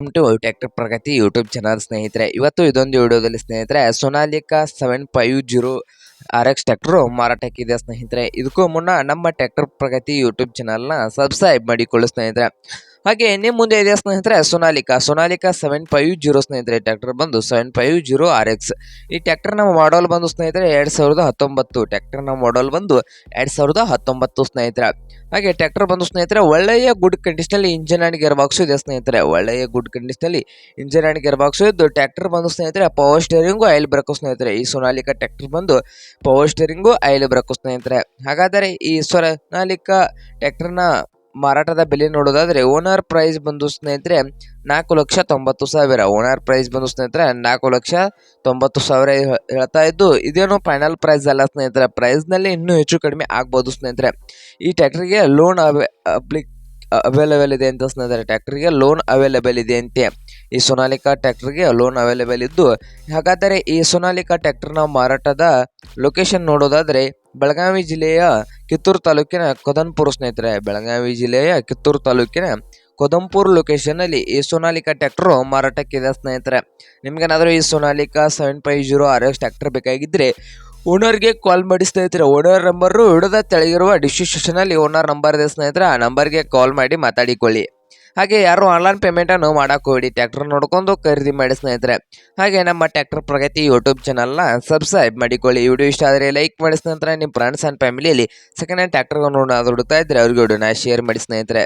To tractor Pragati YouTube channel ಸ್ನೇಹಿತರೆ. ಇವತ್ತು ಇದೊಂದು ವಿಡಿಯೋದಲ್ಲಿ, ಸ್ನೇಹಿತರೆ, Sonalika seven five zero R X tractor ಮಾರಾಟಕ್ಕಿದೆ ಸ್ನೇಹಿತರೆ. ಇದಕ್ಕೂ ಮುನ್ನ ನಮ್ಮ ಟ್ಯಾಕ್ಟರ್ ಪ್ರಗತಿ ಯೂಟ್ಯೂಬ್ ಚಾನಲ್ನ ಸಬ್ಸ್ಕ್ರೈಬ್ ಮಾಡಿಕೊಳ್ಳಿ, ಸ್ನೇಹಿತರೆ. ಹಾಗೆ ನಿಮ್ಮ ಮುಂದೆ ಇದೆ ಸ್ನೇಹಿತರೆ, Sonalika. Sonalika seven five zero ಸ್ನೇಹಿತರೆ ಟ್ಯಾಕ್ಟರ್ ಬಂದು seven five zero R X ಈ ಟ್ಯಾಕ್ಟರ್ನ ಮಾಡಲ್ ಬಂದು ಸ್ನೇಹಿತರೆ, ಎರಡು ಸಾವಿರದ ಹತ್ತೊಂಬತ್ತು. ಟ್ಯಾಕ್ಟರ್ನ ಮಾಡಲ್ ಬಂದು ಎರಡು ಸಾವಿರದ ಹತ್ತೊಂಬತ್ತು ಸ್ನೇಹಿತರೆ. ಹಾಗೆ ಟ್ರ್ಯಾಕ್ಟರ್ ಬಂದು ಸ್ನೇಹಿತರೆ, ಒಳ್ಳೆಯ ಗುಡ್ ಕಂಡೀಷನಲ್ಲಿ ಇಂಜಿನ್ ಆ್ಯಂಡ್ ಗೇರ್ ಬಾಕ್ಸು ಇದೆ ಸ್ನೇಹಿತರೆ. ಒಳ್ಳೆಯ ಗುಡ್ ಕಂಡೀಷನಲ್ಲಿ ಇಂಜಿನ್ ಆ್ಯಂಡ್ ಗೇರ್ ಬಾಕ್ಸು ಇದ್ದು ಟ್ಯಾಕ್ಟರ್ ಬಂದು ಸ್ನೇಹಿತರೆ ಪವರ್ ಸ್ಟೇರಿಂಗು ಆಯಿಲ್ ಬ್ರೇಕು ಸ್ನೇಹಿತರೆ. ಈ ಸೊನಾಲಿಕಾ ಟ್ರ್ಯಾಕ್ಟರ್ ಬಂದು ಪವರ್ ಸ್ಟೇರಿಂಗು ಆಯಿಲ್ ಬ್ರೇಕು ಸ್ನೇಹಿತರೆ. ಹಾಗಾದರೆ ಈ ಸೊನಾಲಿಕಾ ಟ್ರ್ಯಾಕ್ಟರ್ನ ಮಾರಾಟದ ಬೆಲೆ ನೋಡೋದಾದ್ರೆ, ಓನರ್ ಪ್ರೈಸ್ ಬಂದು ಸ್ನೇಹಿತರೆ ನಾಲ್ಕು ಲಕ್ಷ ತೊಂಬತ್ತು ಸಾವಿರ. ಓನರ್ ಪ್ರೈಸ್ ಬಂದು ಸ್ನೇಹಿತರೆ ನಾಲ್ಕು ಲಕ್ಷ ತೊಂಬತ್ತು ಸಾವಿರ ಹೇಳ್ತಾ ಇದ್ದು, ಇದೇನು ಫೈನಲ್ ಪ್ರೈಸ್ ಅಲ್ಲ ಸ್ನೇಹಿತರೆ. ಪ್ರೈಸ್ನಲ್ಲಿ ಇನ್ನೂ ಹೆಚ್ಚು ಕಡಿಮೆ ಆಗ್ಬೋದು ಸ್ನೇಹಿತರೆ. ಈ ಟ್ಯಾಕ್ಟ್ರಿಗೆ ಲೋನ್ ಅಪ್ಲಿಕ್ ಅವೈಲೇಬಲ್ ಇದೆ ಅಂತ ಸ್ನೇಹಿತರೆ. ಟ್ಯಾಕ್ಟ್ರಿಗೆ ಲೋನ್ ಅವೈಲೇಬಲ್ ಇದೆ ಅಂತೆ. ಈ ಸೋನಾಲಿಕಾ ಟ್ಯಾಕ್ಟ್ರಿಗೆ ಲೋನ್ ಅವೈಲೇಬಲ್ ಇದ್ದು, ಹಾಗಾದರೆ ಈ ಸೊನಾಲಿಕಾ ಟ್ಯಾಕ್ಟರ್ನ ಮಾರಾಟದ ಲೊಕೇಶನ್ ನೋಡೋದಾದರೆ ಬೆಳಗಾವಿ ಜಿಲ್ಲೆಯ ಕಿತ್ತೂರು ತಾಲೂಕಿನ ಕೊದನ್ಪುರ ಸ್ನೇಹಿತರೆ, ಬೆಳಗಾವಿ ಜಿಲ್ಲೆಯ ಕಿತ್ತೂರು ತಾಲೂಕಿನ ಕೊದಂಪುರ್ ಲೊಕೇಶನ್ನಲ್ಲಿ ಈ ಸೋನಾಲಿಕಾ ಟ್ಯಾಕ್ಟ್ರು ಮಾರಾಟಕ್ಕಿದೆ ಸ್ನೇಹಿತರೆ. ನಿಮ್ಗೇನಾದರೂ ಈ Sonalika seven five zero R X tractor ಬೇಕಾಗಿದ್ದರೆ ಓನರ್ಗೆ ಕಾಲ್ ಮಾಡಿ ಸ್ನೇಹಿತರೆ. ಓನರ್ ನಂಬರು ಹಿಡಿದ ತೆಳಗಿರುವ ಡಿಸ್ಕ್ರಿಪ್ಷನಲ್ಲಿ ಓನರ್ ನಂಬರ್ ಇದೆ ಸ್ನೇಹಿತರೆ. ಆ ನಂಬರ್ಗೆ ಕಾಲ್ ಮಾಡಿ ಮಾತಾಡಿಕೊಳ್ಳಿ. ಹಾಗೆ ಯಾರು ಆನ್ಲೈನ್ ಪೇಮೆಂಟನ್ನು ಮಾಡೋಕೆ ಹೋಗಿ ಟ್ಯಾಕ್ಟರ್ ನೋಡ್ಕೊಂಡು ಖರೀದಿ ಮಾಡಿ ಸ್ನೇಹಿತರೆ. ಹಾಗೆ ನಮ್ಮ ಟ್ಯಾಕ್ಟರ್ ಪ್ರಗತಿ ಯೂಟ್ಯೂಬ್ ಚಾನಲ್ನ ಸಬ್ಸ್ಕ್ರೈಬ್ ಮಾಡಿಕೊಳ್ಳಿ. ವಿಡಿಯೋ ಇಷ್ಟ ಆದರೆ ಲೈಕ್ ಮಾಡಿ ಸ್ನೇಹಿತರೆ. ನಿಮ್ಮ ಫ್ರೆಂಡ್ಸ್ ಆ್ಯಂಡ್ ಫ್ಯಾಮಿಲಿಯಲ್ಲಿ ಸೆಕೆಂಡ್ ಹ್ಯಾಂಡ್ ಟ್ಯಾಕ್ಟರ್ಗಳನ್ನು ಹುಡುಕ್ತಾ ಇದ್ದರೆ ಅವ್ರಿಗೆ ವಿಡಿಯೋನ ಶೇರ್ ಮಾಡಿ ಸ್ನೇಹಿತರೆ.